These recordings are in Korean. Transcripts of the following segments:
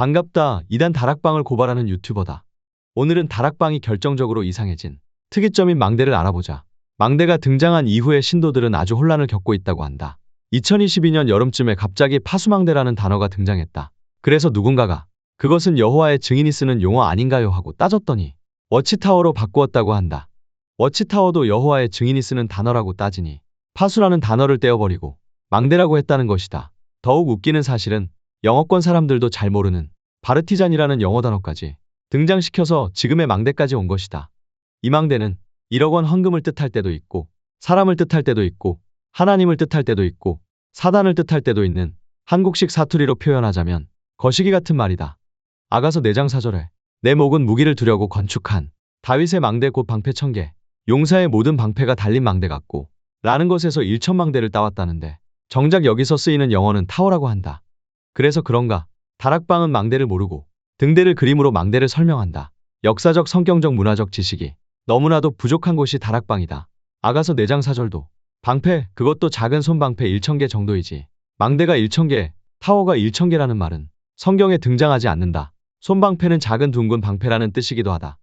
반갑다. 이단 다락방을 고발하는 유튜버다. 오늘은 다락방이 결정적으로 이상해진 특이점인 망대를 알아보자. 망대가 등장한 이후에 신도들은 아주 혼란을 겪고 있다고 한다. 2022년 여름쯤에 갑자기 파수망대라는 단어가 등장했다. 그래서 누군가가 그것은 여호와의 증인이 쓰는 용어 아닌가요 하고 따졌더니 워치타워로 바꾸었다고 한다. 워치타워도 여호와의 증인이 쓰는 단어라고 따지니 파수라는 단어를 떼어버리고 망대라고 했다는 것이다. 더욱 웃기는 사실은 영어권 사람들도 잘 모르는 바르티잔이라는 영어 단어까지 등장시켜서 지금의 망대까지 온 것이다. 이 망대는 1억 원 헌금을 뜻할 때도 있고 사람을 뜻할 때도 있고 하나님을 뜻할 때도 있고 사단을 뜻할 때도 있는 한국식 사투리로 표현하자면 거시기 같은 말이다. 아가서 내장 사절에 내 목은 무기를 두려고 건축한 다윗의 망대 곧 방패 천개 용사의 모든 방패가 달린 망대 같고 라는 것에서 일천망대를 따왔다는데 정작 여기서 쓰이는 영어는 타워라고 한다. 그래서 그런가 다락방은 망대를 모르고 등대를 그림으로 망대를 설명한다. 역사적 성경적 문화적 지식이 너무나도 부족한 곳이 다락방이다. 아가서 내장 사절도 방패 그것도 작은 손방패 1천개 정도이지 망대가 1천개 타워가 1천개라는 말은 성경에 등장하지 않는다. 손방패는 작은 둥근 방패라는 뜻이기도 하다.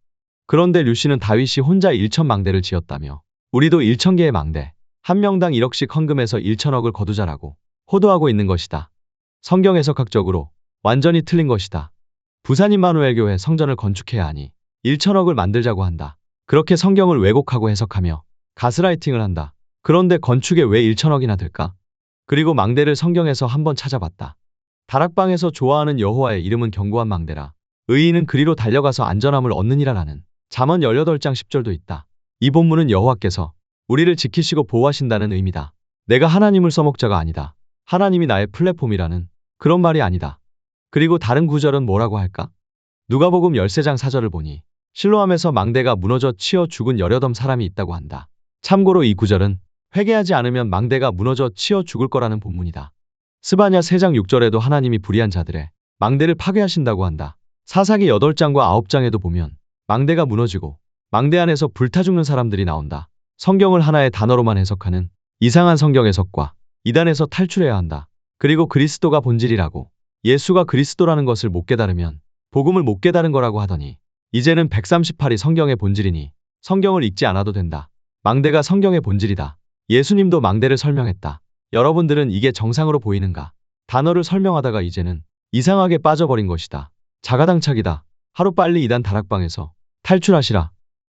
그런데 류씨는 다윗이 혼자 1천 망대를 지었다며 우리도 1천 개의 망대 한 명당 1억씩 헌금해서 1천억을 거두자라고 호도하고 있는 것이다. 성경 해석학적으로 완전히 틀린 것이다. 부산 임마누엘 교회 성전을 건축해야 하니 1천억을 만들자고 한다. 그렇게 성경을 왜곡하고 해석하며 가스라이팅을 한다. 그런데 건축에 왜 1천억이나 들까? 그리고 망대를 성경에서 한번 찾아봤다. 다락방에서 좋아하는 여호와의 이름은 견고한 망대라. 의인은 그리로 달려가서 안전함을 얻느니라라는 잠언 18장 10절도 있다. 이 본문은 여호와께서 우리를 지키시고 보호하신다는 의미다. 내가 하나님을 써먹자가 아니다. 하나님이 나의 플랫폼이라는 그런 말이 아니다. 그리고 다른 구절은 뭐라고 할까? 누가복음 13장 4절을 보니 실로암에서 망대가 무너져 치어 죽은 여려덤 사람이 있다고 한다. 참고로 이 구절은 회개하지 않으면 망대가 무너져 치어 죽을 거라는 본문이다. 스바냐 3장 6절에도 하나님이 불의한 자들의 망대를 파괴하신다고 한다. 사사기 8장과 9장에도 보면 망대가 무너지고 망대 안에서 불타 죽는 사람들이 나온다. 성경을 하나의 단어로만 해석하는 이상한 성경 해석과 이단에서 탈출해야 한다. 그리고 그리스도가 본질이라고 예수가 그리스도라는 것을 못 깨달으면 복음을 못 깨달은 거라고 하더니 이제는 138이 성경의 본질이니 성경을 읽지 않아도 된다. 망대가 성경의 본질이다. 예수님도 망대를 설명했다. 여러분들은 이게 정상으로 보이는가? 단어를 설명하다가 이제는 이상하게 빠져버린 것이다. 자가당착이다. 하루빨리 이단 다락방에서 탈출하시라.